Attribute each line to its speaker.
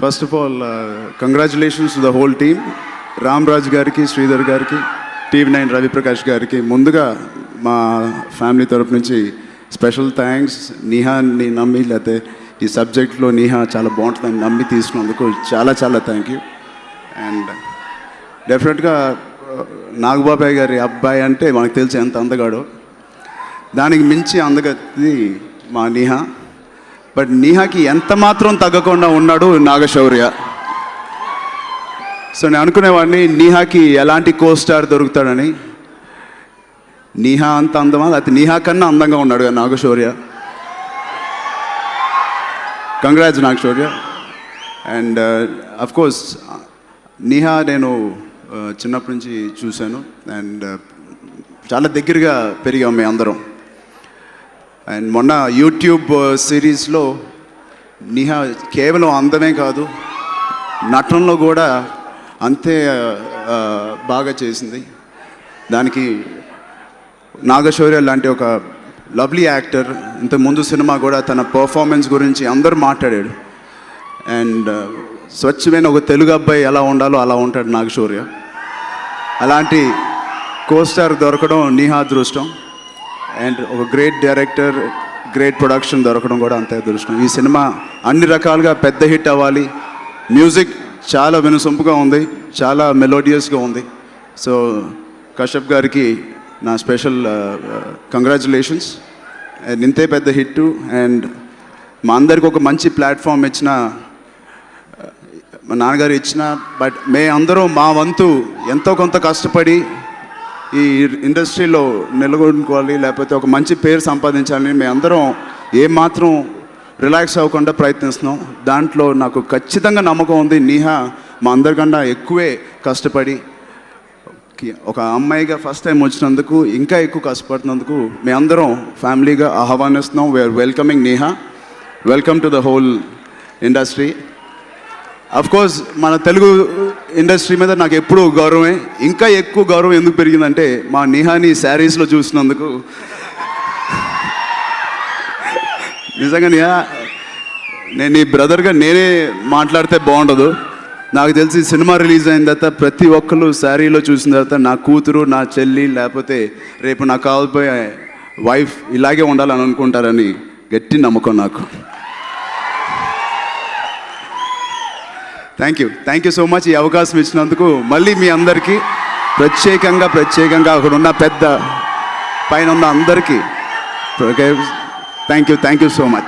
Speaker 1: First of all congratulations the whole team Ram Raj గారికి శ్రీధర్ గారికి TV nine Ravi Prakash గారికి. ముందుగా మా ఫ్యామిలీ తరపు నుంచి స్పెషల్ థ్యాంక్స్. నిహాని నమ్మి లేకపోతే ఈ సబ్జెక్ట్లో నిహా చాలా బాగుంటుందని నమ్మి తీసుకున్నందుకు చాలా చాలా థ్యాంక్ యూ. అండ్ డెఫినెట్గా uh, నాగబాబాయ్ గారి అబ్బాయి అంటే మనకు తెలిసి ఎంత అందగాడో. దానికి మించి అందగది మా నిహా. బట్ నీహాకి ఎంత మాత్రం తగ్గకుండా ఉన్నాడు నాగశౌర్య. సో నేను అనుకునేవాడిని నీహాకి ఎలాంటి కో స్టార్ దొరుకుతాడని. నీహా అంత అందమా? లేకపోతే నీహా కన్నా అందంగా ఉన్నాడు కదా Naga Shaurya. Congrats Naga Shaurya. And of course Neha నేను uh, చిన్నప్పటి నుంచి చూశాను. అండ్ uh, చాలా దగ్గరగా పెరిగాం మేము అందరం అండ్ మొన్న యూట్యూబ్ సిరీస్లో నిహా కేవలం అందమే కాదు నటనలో కూడా అంతే బాగా చేసింది. దానికి నాగశౌర్య లాంటి ఒక లవ్లీ యాక్టర్ ఇంత ముందు సినిమా కూడా తన పర్ఫార్మెన్స్ గురించి అందరూ మాట్లాడాడు. అండ్ స్వచ్ఛమైన ఒక తెలుగు అబ్బాయి ఎలా ఉండాలో అలా ఉంటాడు నాగశౌర్య. అలాంటి కోస్టార్ దొరకడం నీహా అదృష్టం. అండ్ ఒక గ్రేట్ డైరెక్టర్ గ్రేట్ ప్రొడక్షన్ దొరకడం కూడా అంతే అదృష్టం ఈ సినిమా అన్ని రకాలుగా పెద్ద హిట్ అవ్వాలి. మ్యూజిక్ చాలా వినసొంపుగా ఉంది చాలా మెలోడియస్గా ఉంది. సో కశ్యప్ గారికి నా స్పెషల్ కంగ్రాచులేషన్స్ అండ్ ఇంతే పెద్ద హిట్ అండ్ మా అందరికి ఒక మంచి ప్లాట్ఫామ్ ఇచ్చిన uh, మా నాన్నగారు ఇచ్చిన బట్ మే అందరూ మా వంతు ఎంతో కొంత కష్టపడి ఈ ఇండస్ట్రీలో నిలగొట్టుకోవాలి లేకపోతే ఒక మంచి పేరు సంపాదించాలని మేము అందరం ఏమాత్రం రిలాక్స్ అవ్వకుండా ప్రయత్నిస్తున్నాం. దాంట్లో నాకు ఖచ్చితంగా నమ్మకం ఉంది. నీహా మా అందరికన్నా ఎక్కువే కష్టపడి ఒక అమ్మాయిగా ఫస్ట్ టైం వచ్చినందుకు ఇంకా ఎక్కువ కష్టపడుతున్నందుకు మేమందరం అందరం ఫ్యామిలీగా ఆహ్వానిస్తున్నాం. We are welcoming Neha. Welcome to the whole industry course మన తెలుగు ఇండస్ట్రీ మీద నాకు ఎప్పుడూ గౌరవమే. ఇంకా ఎక్కువ గౌరవం ఎందుకు పెరిగిందంటే మా నిహాని శారీస్లో చూసినందుకు. నిజంగా నిహా నేను నీ బ్రదర్గా నేనే మాట్లాడితే బాగుండదు. నాకు తెలిసి సినిమా రిలీజ్ అయిన తర్వాత ప్రతి ఒక్కరు శారీలో చూసిన తర్వాత నా కూతురు నా చెల్లి లేకపోతే రేపు నాకు కావాల్పోయే వైఫ్ ఇలాగే ఉండాలని అనుకుంటారని గట్టి నమ్మకం నాకు. Thank you thank you so much ఈ అవకాశం ఇచ్చినందుకు. మళ్ళీ మీ అందరికీ ప్రత్యేకంగా ప్రత్యేకంగా అక్కడ ఉన్న పెద్ద పైన ఉన్న అందరికీ. Thank you thank you so much